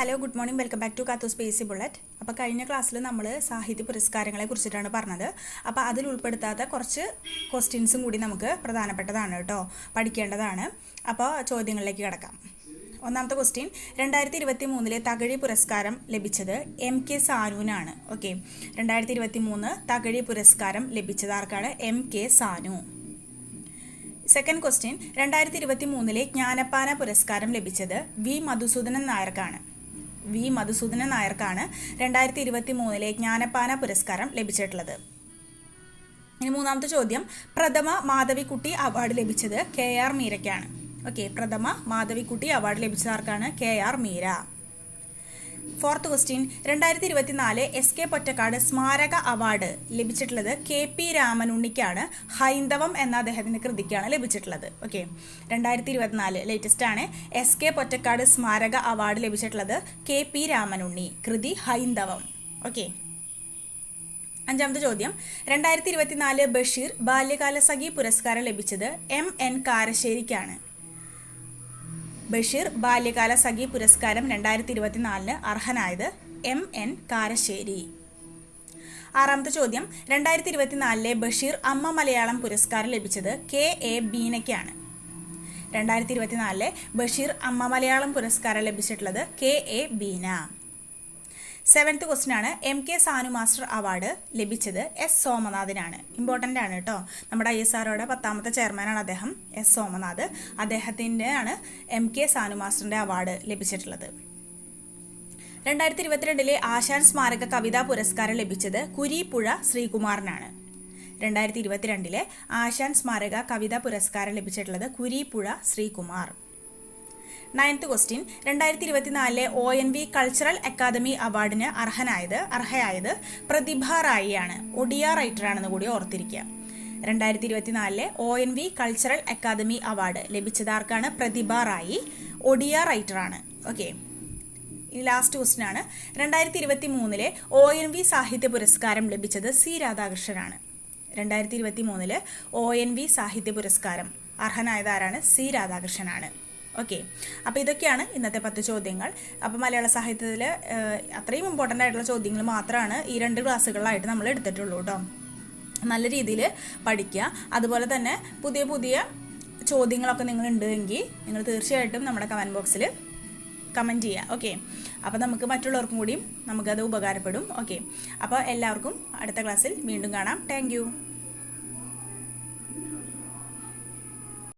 Hello good morning welcome back to കാത്തു സ്പേസി bullet അപ്പോൾ കഴിഞ്ഞ ക്ലാസ്സിൽ നമ്മൾ സാഹിത്യ പുരസ്കാരങ്ങളെ കുറിച്ചിട്ടാണ് പറഞ്ഞത്. അപ്പോൾ അതിൽ ഉൾപ്പെടുത്താത്ത കുറച്ച് ക്വസ്റ്റ്യൻസും കൂടി നമുക്ക് പ്രധാനപ്പെട്ടതാണ് കേട്ടോ. പഠിക്കേണ്ടതാണ്. അപ്പോൾ ചോദ്യങ്ങളിലേക്ക് കിടക്കാം. ഒന്നാമത്തെ ക്വസ്റ്റ്യൻ രണ്ടായിരത്തി ഇരുപത്തി മൂന്നിലെ തകഴി പുരസ്കാരം ലഭിച്ചത് എം കെ സാനുവിനാണ്. ഓക്കെ രണ്ടായിരത്തി ഇരുപത്തി മൂന്ന് തകഴി പുരസ്കാരം ലഭിച്ചത് ആർക്കാണ്? M K Sanu. Second question രണ്ടായിരത്തി ഇരുപത്തി മൂന്നിലെ ജ്ഞാനപ്പാന പുരസ്കാരം ലഭിച്ചത് വി മധുസൂദനൻ നായർക്കാണ്. വി മധുസൂദനൻ നായർക്കാണ് രണ്ടായിരത്തി ഇരുപത്തി മൂന്നിലെ ജ്ഞാനപാന പുരസ്കാരം ലഭിച്ചിട്ടുള്ളത്. ഇനി മൂന്നാമത്തെ ചോദ്യം. പ്രഥമ മാധവിക്കുട്ടി അവാർഡ് ലഭിച്ചത് കെ ആർ മീരയ്ക്കാണ്. ഓക്കെ പ്രഥമ മാധവിക്കുട്ടി അവാർഡ് ലഭിച്ചത് ആർക്കാണ്? K R Meera. Fourth question രണ്ടായിരത്തി ഇരുപത്തിനാല് എസ് കെ പൊറ്റക്കാട് സ്മാരക അവാർഡ് ലഭിച്ചിട്ടുള്ളത് കെ പി രാമനുണ്ണിക്കാണ്. ഹൈന്ദവം എന്ന അദ്ദേഹത്തിന്റെ കൃതിക്കാണ് ലഭിച്ചിട്ടുള്ളത്. ഓക്കെ രണ്ടായിരത്തി ഇരുപത്തിനാല് ലേറ്റസ്റ്റ് ആണ് എസ് കെ പൊറ്റക്കാട് സ്മാരക അവാർഡ് ലഭിച്ചിട്ടുള്ളത് കെ പി രാമനുണ്ണി കൃതി ഹൈന്ദവം. ഓക്കെ അഞ്ചാമത്തെ ചോദ്യം രണ്ടായിരത്തി ഇരുപത്തിനാല് ബഷീർ ബാല്യകാല സഖി പുരസ്കാരം ലഭിച്ചത് എം എൻ കാരശ്ശേരിക്കാണ് ബഷീർ ബാല്യകാല സഖി പുരസ്കാരം രണ്ടായിരത്തി ഇരുപത്തിനാലിന് അർഹനായത് എം എൻ കാരശ്ശേരി. ആറാമത്തെ ചോദ്യം. രണ്ടായിരത്തി ഇരുപത്തിനാലിലെ ബഷീർ അമ്മ മലയാളം പുരസ്കാരം ലഭിച്ചത് കെ എ ബീനയ്ക്കാണ്. രണ്ടായിരത്തി ഇരുപത്തിനാലിലെ ബഷീർ അമ്മ മലയാളം പുരസ്കാരം ലഭിച്ചിട്ടുള്ളത് K A Beena. Seventh question ആണ് M K Sanu master award ലഭിച്ചത് എസ് സോമനാഥിനാണ്. ഇമ്പോർട്ടന്റ് ആണ് കേട്ടോ. നമ്മുടെ ഐ എസ് ആറോയുടെ പത്താമത്തെ ചെയർമാനാണ് അദ്ദേഹം എസ് സോമനാഥ്. അദ്ദേഹത്തിന്റെ ആണ് എം കെ സാനു മാസ്റ്ററിന്റെ അവാർഡ് ലഭിച്ചിട്ടുള്ളത്. രണ്ടായിരത്തി ഇരുപത്തിരണ്ടിലെ ആശാൻ സ്മാരക കവിതാ പുരസ്കാരം ലഭിച്ചത് കുരിപ്പുഴ ശ്രീകുമാറിനാണ്. രണ്ടായിരത്തി ഇരുപത്തിരണ്ടിലെ ആശാൻ സ്മാരക കവിതാ പുരസ്കാരം ലഭിച്ചിട്ടുള്ളത് കുരിപ്പുഴ ശ്രീകുമാർ. നയൻത്ത് ക്വസ്റ്റ്യൻ രണ്ടായിരത്തി ഇരുപത്തിനാലിലെ O N V cultural academy അവാർഡിന് അർഹനായത് അർഹയായത് പ്രതിഭ റായിയാണ്. ഒഡിയ റൈറ്ററാണെന്ന് കൂടി ഓർത്തിരിക്കുക. രണ്ടായിരത്തി ഇരുപത്തിനാലിലെ O N V cultural academy award ലഭിച്ചത് ആർക്കാണ്? പ്രതിഭ റായി ഒഡിയ റൈറ്ററാണ് ഓക്കെ ഈ ലാസ്റ്റ് ക്വസ്റ്റ്യൻ ആണ്. രണ്ടായിരത്തി ഇരുപത്തി മൂന്നിലെ ഒ എൻ വി സാഹിത്യ പുരസ്കാരം ലഭിച്ചത് സി രാധാകൃഷ്ണനാണ്. രണ്ടായിരത്തി ഇരുപത്തി മൂന്നിൽ ഒ എൻ വി സാഹിത്യ പുരസ്കാരം അർഹനായതാരാണ് സി രാധാകൃഷ്ണനാണ്. ഓക്കെ അപ്പോൾ ഇതൊക്കെയാണ് ഇന്നത്തെ പത്ത് ചോദ്യങ്ങൾ. അപ്പോൾ മലയാള സാഹിത്യത്തിൽ അത്രയും ഇമ്പോർട്ടന്റ് ആയിട്ടുള്ള ചോദ്യങ്ങൾ മാത്രമാണ് ഈ രണ്ട് ക്ലാസ്സുകളിലായിട്ട് നമ്മൾ എടുത്തിട്ടുള്ളൂ കേട്ടോ നല്ല രീതിയിൽ പഠിക്കുക അതുപോലെ തന്നെ പുതിയ പുതിയ ചോദ്യങ്ങളൊക്കെ നിങ്ങൾ ഉണ്ടെങ്കിൽ നിങ്ങൾ തീർച്ചയായിട്ടും നമ്മുടെ കമന്റ് ബോക്സിൽ കമന്റ് ചെയ്യുക ഓക്കെ അപ്പോൾ നമുക്ക് മറ്റുള്ളവർക്കും കൂടിയും നമുക്കത് ഉപകാരപ്പെടും. ഓക്കെ അപ്പോൾ എല്ലാവർക്കും അടുത്ത ക്ലാസ്സിൽ വീണ്ടും കാണാം. താങ്ക്